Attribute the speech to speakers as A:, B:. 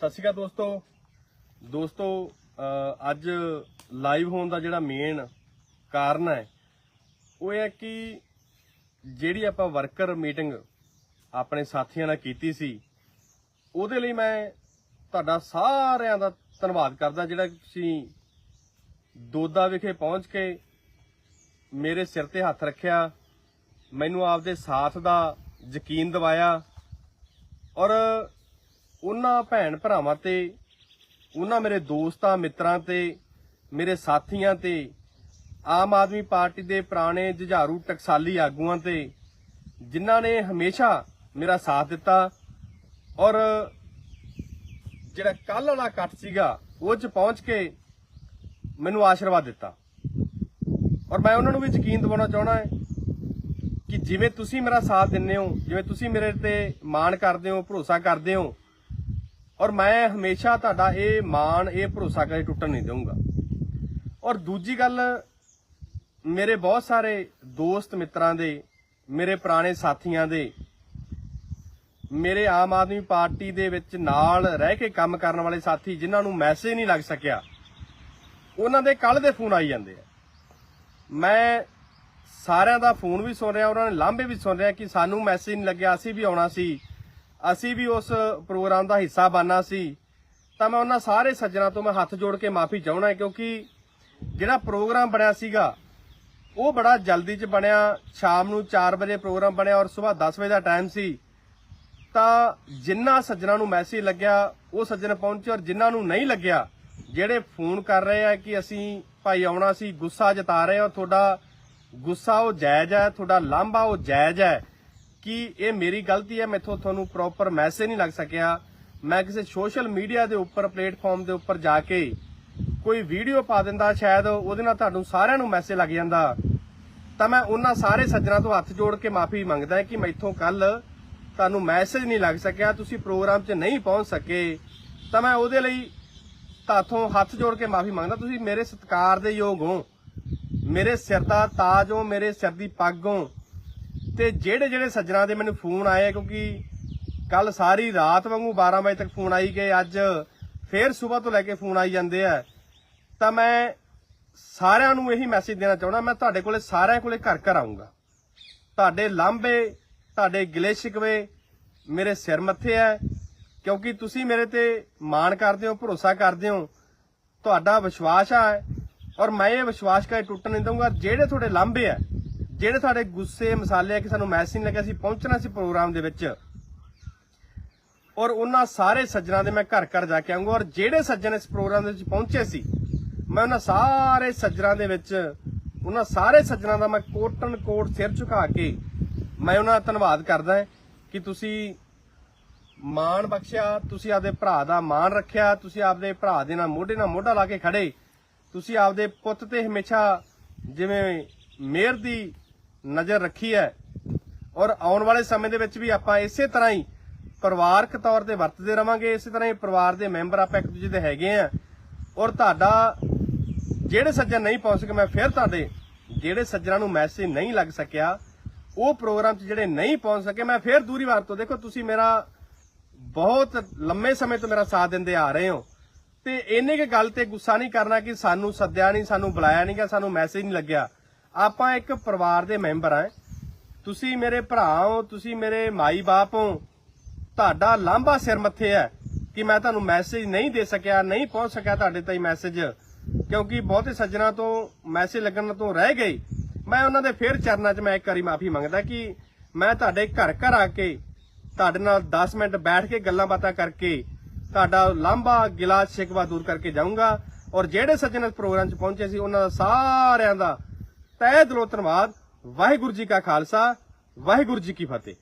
A: ਸਤਿ ਸ਼੍ਰੀ ਅਕਾਲ ਦੋਸਤੋ। ਦੋਸਤੋ ਅੱਜ ਲਾਈਵ ਹੋਣ ਦਾ ਜਿਹੜਾ ਮੇਨ ਕਾਰਨ ਹੈ, ਉਹ ਇਹ ਹੈ ਕਿ ਜਿਹੜੀ ਆਪਾਂ ਵਰਕਰ ਮੀਟਿੰਗ ਆਪਣੇ ਸਾਥੀਆਂ ਨਾਲ ਕੀਤੀ ਸੀ, ਉਹਦੇ ਲਈ ਮੈਂ ਤੁਹਾਡਾ ਸਾਰਿਆਂ ਦਾ ਧੰਨਵਾਦ ਕਰਦਾ, ਜਿਹੜਾ ਕਿ ਤੁਸੀਂ ਦੋਦਾ ਵਿਖੇ ਪਹੁੰਚ ਕੇ ਮੇਰੇ ਸਿਰ ਤੇ ਹੱਥ ਰੱਖਿਆ, ਮੈਨੂੰ ਆਪਦੇ ਸਾਥ ਦਾ ਯਕੀਨ ਦਿਵਾਇਆ ਔਰ ਉਹਨਾਂ ਭੈਣ ਭਰਾਵਾਂ ਤੇ, ਉਹਨਾਂ ਮੇਰੇ ਦੋਸਤਾਂ, ਮਿੱਤਰਾਂ ਤੇ, ਮੇਰੇ ਸਾਥੀਆਂ ਤੇ, ਆਮ ਆਦਮੀ ਪਾਰਟੀ ਦੇ ਪੁਰਾਣੇ ਜੁਝਾਰੂ ਟਕਸਾਲੀ ਆਗੂਆਂ ਤੇ, ਜਿਨ੍ਹਾਂ ਨੇ ਹਮੇਸ਼ਾ ਮੇਰਾ ਸਾਥ ਦਿੱਤਾ ਔਰ ਜਿਹੜਾ ਕੱਲ ਵਾਲਾ ਕੱਟ ਸੀਗਾ, ਉਹ ਚ ਪਹੁੰਚ ਕੇ ਮੈਨੂੰ ਆਸ਼ੀਰਵਾਦ ਦਿੱਤਾ। ਔਰ ਮੈਂ ਉਹਨਾਂ ਨੂੰ ਵੀ ਯਕੀਨ ਦਿਵਾਉਣਾ ਚਾਹਣਾ ਹੈ ਕਿ ਜਿਵੇਂ ਤੁਸੀਂ ਮੇਰਾ ਸਾਥ ਦਿੰਦੇ ਹੋ, ਜਿਵੇਂ ਤੁਸੀਂ ਮੇਰੇ ਤੇ ਮਾਣ ਕਰਦੇ ਹੋ, ਭਰੋਸਾ ਕਰਦੇ ਹੋ ਔਰ ਮੈਂ ਹਮੇਸ਼ਾ ਤੁਹਾਡਾ ਇਹ ਮਾਣ, ਇਹ ਭਰੋਸਾ ਕਦੇ ਟੁੱਟਣ ਨਹੀਂ ਦਊਂਗਾ। ਔਰ ਦੂਜੀ ਗੱਲ, ਮੇਰੇ ਬਹੁਤ ਸਾਰੇ ਦੋਸਤ ਮਿੱਤਰਾਂ ਦੇ, ਮੇਰੇ ਪੁਰਾਣੇ ਸਾਥੀਆਂ ਦੇ, ਮੇਰੇ ਆਮ ਆਦਮੀ ਪਾਰਟੀ ਦੇ ਵਿੱਚ ਨਾਲ ਰਹਿ ਕੇ ਕੰਮ ਕਰਨ ਵਾਲੇ ਸਾਥੀ ਜਿਨ੍ਹਾਂ ਨੂੰ ਮੈਸੇਜ ਨਹੀਂ ਲੱਗ ਸਕਿਆ, ਉਹਨਾਂ ਦੇ ਕੱਲ ਦੇ ਫੋਨ ਆਈ ਜਾਂਦੇ ਆ। ਮੈਂ ਸਾਰਿਆਂ ਦਾ ਫੋਨ ਵੀ ਸੁਣ ਰਿਹਾ, ਉਹਨਾਂ ਨੇ ਲਾਂਭੇ ਵੀ ਸੁਣ ਰਿਹਾ ਕਿ ਸਾਨੂੰ ਮੈਸੇਜ ਨਹੀਂ ਲੱਗਿਆ, ਅਸੀਂ ਵੀ ਆਉਣਾ ਸੀ। ਅਸੀਂ ਵੀ ਉਸ ਪ੍ਰੋਗਰਾਮ ਦਾ ਹਿੱਸਾ ਬਣਨਾ ਸੀ, ਤਾਂ ਮੈਂ ਉਹਨਾਂ ਸਾਰੇ ਸੱਜਣਾ ਤੋਂ ਮੈਂ ਹੱਥ ਜੋੜ ਕੇ ਮਾਫੀ ਚਾਹਣਾ ਕਿਉਂਕਿ ਜਿਹੜਾ ਪ੍ਰੋਗਰਾਮ ਬਣਿਆ ਸੀਗਾ, ਉਹ ਬੜਾ ਜਲਦੀ ਚ ਬਣਿਆ, ਸ਼ਾਮ ਨੂੰ 4 ਵਜੇ ਪ੍ਰੋਗਰਾਮ ਬਣਿਆ ਔਰ ਸਵੇਰ 10 ਵਜੇ ਦਾ ਟਾਈਮ ਸੀ। ਤਾਂ ਜਿੰਨਾ ਸੱਜਣਾ ਨੂੰ ਮੈਸੇਜ ਲੱਗਿਆ, ਉਹ ਸੱਜਣ ਪਹੁੰਚੇ ਔਰ ਜਿਨ੍ਹਾਂ ਨੂੰ ਨਹੀਂ ਲੱਗਿਆ, ਜਿਹੜੇ ਫੋਨ ਕਰ ਰਹੇ ਆ ਕਿ ਅਸੀਂ ਭਾਈ ਆਉਣਾ ਸੀ, ਗੁੱਸਾ ਜਤਾ ਰਹੇ ਹੋ ਤੁਹਾਡਾ ਗੁੱਸਾ ਉਹ ਜਾਇਜ਼ ਹੈ, ਤੁਹਾਡਾ ਲਾਂਭਾ ਉਹ ਜਾਇਜ਼ ਹੈ। ਕਿ ਇਹ ਮੇਰੀ ਗਲਤੀ ਹੈ, ਮੈਥੋਂ ਤੁਹਾਨੂੰ ਪ੍ਰੋਪਰ ਮੈਸੇਜ ਨਹੀਂ ਲੱਗ ਸਕਿਆ। ਮੈਂ ਕਿਸੇ ਸੋਸ਼ਲ ਮੀਡੀਆ ਦੇ ਉੱਪਰ ਪਲੇਟਫਾਰਮ ਦੇ ਉੱਪਰ ਜਾ ਕੇ ਕੋਈ ਵੀਡੀਓ ਪਾ ਦਿੰਦਾ, ਸ਼ਾਇਦ ਉਹਦੇ ਨਾਲ ਤੁਹਾਨੂੰ ਸਾਰਿਆਂ ਨੂੰ ਮੈਸੇਜ ਲੱਗ ਜਾਂਦਾ। ਤਾਂ ਮੈਂ ਉਹਨਾਂ ਸਾਰੇ ਸੱਜਣਾ ਤੋਂ ਹੱਥ ਜੋੜ ਕੇ ਮਾਫੀ ਮੰਗਦਾ ਕਿ ਮੈਥੋਂ ਕੱਲ ਤੁਹਾਨੂੰ ਮੈਸੇਜ ਨਹੀਂ ਲੱਗ ਸਕਿਆ, ਤੁਸੀਂ ਪ੍ਰੋਗਰਾਮ 'ਚ ਨਹੀਂ ਪਹੁੰਚ ਸਕੇ। ਤਾਂ ਮੈਂ ਉਹਦੇ ਲਈ ਤਾਥੋਂ ਹੱਥ ਜੋੜ ਕੇ ਮਾਫੀ ਮੰਗਦਾ, ਤੁਸੀਂ ਮੇਰੇ ਸਤਿਕਾਰ ਦੇ ਯੋਗ ਹੋ। ਮੇਰੇ ਸਿਰ ਦਾ ਤਾਜ ਹੋ, ਮੇਰੇ ਸਿਰ ਦੀ ਪੱਗ ਹੋ। ਤੇ ਜਿਹੜੇ ਜਿਹੜੇ ਸੱਜਣਾ ਦੇ ਮੈਨੂੰ ਫੋਨ ਆਏ ਕਿਉਂਕਿ ਕੱਲ ਸਾਰੀ ਰਾਤ ਵਾਂਗੂ 12 ਵਜੇ ਤੱਕ ਫੋਨ ਆਈ ਗਏ ਅੱਜ ਫੇਰ ਸਵੇਰ ਤੋਂ ਲੈ ਕੇ ਫੋਨ ਆਈ ਜਾਂਦੇ ਆ। ਤਾਂ ਮੈਂ ਸਾਰਿਆਂ ਨੂੰ ਇਹੀ ਮੈਸੇਜ ਦੇਣਾ ਚਾਹੁੰਦਾ, ਮੈਂ ਤੁਹਾਡੇ ਕੋਲੇ ਸਾਰਿਆਂ ਕੋਲੇ ਘਰ ਘਰ ਆਉਂਗਾ ਤੁਹਾਡੇ ਲਾਂਭੇ, ਤੁਹਾਡੇ ਗਿਲੇ ਸ਼ਿਕਵੇ ਮੇਰੇ ਸਿਰ ਮੱਥੇ ਐ ਕਿਉਂਕਿ ਤੁਸੀਂ ਮੇਰੇ ਤੇ ਮਾਣ ਕਰਦੇ ਹੋ, ਭਰੋਸਾ ਕਰਦੇ ਹੋ। ਤੁਹਾਡਾ ਵਿਸ਼ਵਾਸ ਹੈ ਔਰ ਮੈਂ ਇਹ ਵਿਸ਼ਵਾਸ ਕਦੇ ਟੁੱਟ ਨਹੀਂ ਦਊਂਗਾ। ਜਿਹੜੇ ਤੁਹਾਡੇ ਲਾਂਭੇ ਐ ਜਿਹੜੇ ਸਾਡੇ ਗੁੱਸੇ ਮਸਾਲੇ ਆ ਕਿ ਸਾਨੂੰ ਮੈਸੇਜ ਲੱਗਿਆ ਸੀ ਪਹੁੰਚਣਾ ਸੀ ਪ੍ਰੋਗਰਾਮ ਦੇ ਵਿੱਚ। ਔਰ ਉਹਨਾਂ ਸਾਰੇ ਸੱਜਣਾ ਦੇ ਮੈਂ ਘਰ ਘਰ ਜਾ ਕੇ ਆਉਂਗਾ ਔਰ ਜਿਹੜੇ ਸੱਜਣ ਇਸ ਪ੍ਰੋਗਰਾਮ ਦੇ ਵਿੱਚ ਪਹੁੰਚੇ ਸੀ, ਮੈਂ ਉਹਨਾਂ ਸਾਰੇ ਸੱਜਣਾ ਦੇ ਵਿੱਚ, ਉਹਨਾਂ ਸਾਰੇ ਸੱਜਣਾ ਦਾ ਮੈਂ ਕੋਟਨ ਕੋਟ ਸਿਰ ਝੁਕਾ ਕੇ ਮੈਂ ਉਹਨਾਂ ਦਾ ਧੰਨਵਾਦ ਕਰਦਾ ਕਿ ਤੁਸੀਂ ਮਾਣ ਬਖਸ਼ਿਆ, ਤੁਸੀਂ ਆਪਦੇ ਭਰਾ ਦਾ ਮਾਣ ਰੱਖਿਆ, ਤੁਸੀਂ ਆਪਦੇ ਭਰਾ ਦੇ ਨਾਲ ਮੋਢੇ ਨਾਲ ਮੋਢਾ ਲਾ ਕੇ ਖੜੇ, ਤੁਸੀਂ ਆਪਦੇ ਪੁੱਤ ਤੇ ਹਮੇਸ਼ਾ ਜਿਵੇਂ ਮਿਹਰ ਦੀ ਨਜ਼ਰ ਰੱਖੀ ਹੈ। ਔਰ ਆਉਣ ਵਾਲੇ ਸਮੇਂ ਦੇ ਵਿੱਚ ਵੀ ਆਪਾਂ ਇਸੇ ਤਰ੍ਹਾਂ ਹੀ ਪਰਿਵਾਰਕ ਤੌਰ ਤੇ ਵਰਤਦੇ ਰਵਾਂਗੇ, ਇਸੇ ਤਰ੍ਹਾਂ ਹੀ ਪਰਿਵਾਰ ਦੇ ਮੈਂਬਰ ਆਪਾਂ ਇੱਕ ਦੂਜੇ ਦੇ ਹੈਗੇ ਆ। ਔਰ ਤੁਹਾਡਾ ਜਿਹੜੇ ਸੱਜਣ ਨਹੀਂ ਪਹੁੰਚ ਸਕੇ, ਮੈਂ ਫਿਰ ਤੁਹਾਡੇ ਜਿਹੜੇ ਸੱਜਣਾਂ ਨੂੰ ਮੈਸੇਜ ਨਹੀਂ ਲੱਗ ਸਕਿਆ, ਉਹ ਪ੍ਰੋਗਰਾਮ 'ਚ ਜਿਹੜੇ ਨਹੀਂ ਪਹੁੰਚ ਸਕੇ, ਮੈਂ ਫਿਰ ਦੂਰੀ ਵਾਰ ਤੋਂ ਦੇਖੋ, ਤੁਸੀਂ ਮੇਰਾ ਬਹੁਤ ਲੰਮੇ ਸਮੇਂ ਤੋਂ ਮੇਰਾ ਸਾਥ ਦਿੰਦੇ ਆ ਰਹੇ ਹੋ। ਤੇ ਇੰਨੇ ਕੇ ਗੱਲ ਤੇ ਗੁੱਸਾ ਨਹੀਂ ਕਰਨਾ ਕਿ ਸਾਨੂੰ ਸੱਦਿਆ ਨਹੀਂ, ਸਾਨੂੰ ਬੁਲਾਇਆ ਨਹੀਂ ਕਿ ਸਾਨੂੰ ਮੈਸੇਜ ਨਹੀਂ ਲੱਗਿਆ। ਆਪਾਂ ਇੱਕ ਪਰਿਵਾਰ ਦੇ ਮੈਂਬਰ ਆ ਤੁਸੀਂ ਮੇਰੇ ਭਰਾ ਹੋ, ਤੁਸੀਂ ਮੇਰੇ ਮਾਈ ਬਾਪ ਹੋ। ਤੁਹਾਡਾ ਲਾਂਭਾ ਸਿਰ ਮੱਥੇ ਹੈ ਕਿ ਮੈਂ ਤੁਹਾਨੂੰ ਮੈਸੇਜ ਨਹੀਂ ਦੇ ਸਕਿਆ, ਨਹੀਂ ਪਹੁੰਚ ਸਕਿਆ ਤੁਹਾਡੇ ਤਾਈਂ ਮੈਸੇਜ ਕਿਉਂਕਿ ਬਹੁਤੇ ਸੱਜਣਾ ਤੋਂ ਮੈਸੇਜ ਲੱਗਣ ਤੋਂ ਰਹਿ ਗਏ। ਮੈਂ ਉਹਨਾਂ ਦੇ ਫੇਰ ਚਰਨਾਂ 'ਚ ਮੈਂ ਇੱਕ ਵਾਰੀ ਮਾਫੀ ਮੰਗਦਾ ਕਿ ਮੈਂ ਤੁਹਾਡੇ ਘਰ ਘਰ ਆ ਕੇ ਤੁਹਾਡੇ ਨਾਲ 10 ਮਿੰਟ ਬੈਠ ਕੇ ਗੱਲਾਂ ਬਾਤਾਂ ਕਰਕੇ ਤੁਹਾਡਾ ਲਾਂਭਾ ਗਿਲਾ ਸ਼ਿਕਵਾ ਦੂਰ ਕਰਕੇ ਜਾਊਂਗਾ। ਔਰ ਜਿਹੜੇ ਸੱਜਣ ਇਸ ਪ੍ਰੋਗਰਾਮ 'ਚ ਪਹੁੰਚੇ ਸੀ, ਉਹਨਾਂ ਦਾ ਸਾਰਿਆਂ ਦਾ ਤਹਿ ਦਿਲੋਂ ਧੰਨਵਾਦ। ਵਾਹਿਗੁਰੂ ਜੀ ਕਾ ਖਾਲਸਾ ਵਾਹਿਗੁਰੂ ਜੀ ਕੀ ਫਤਿਹ।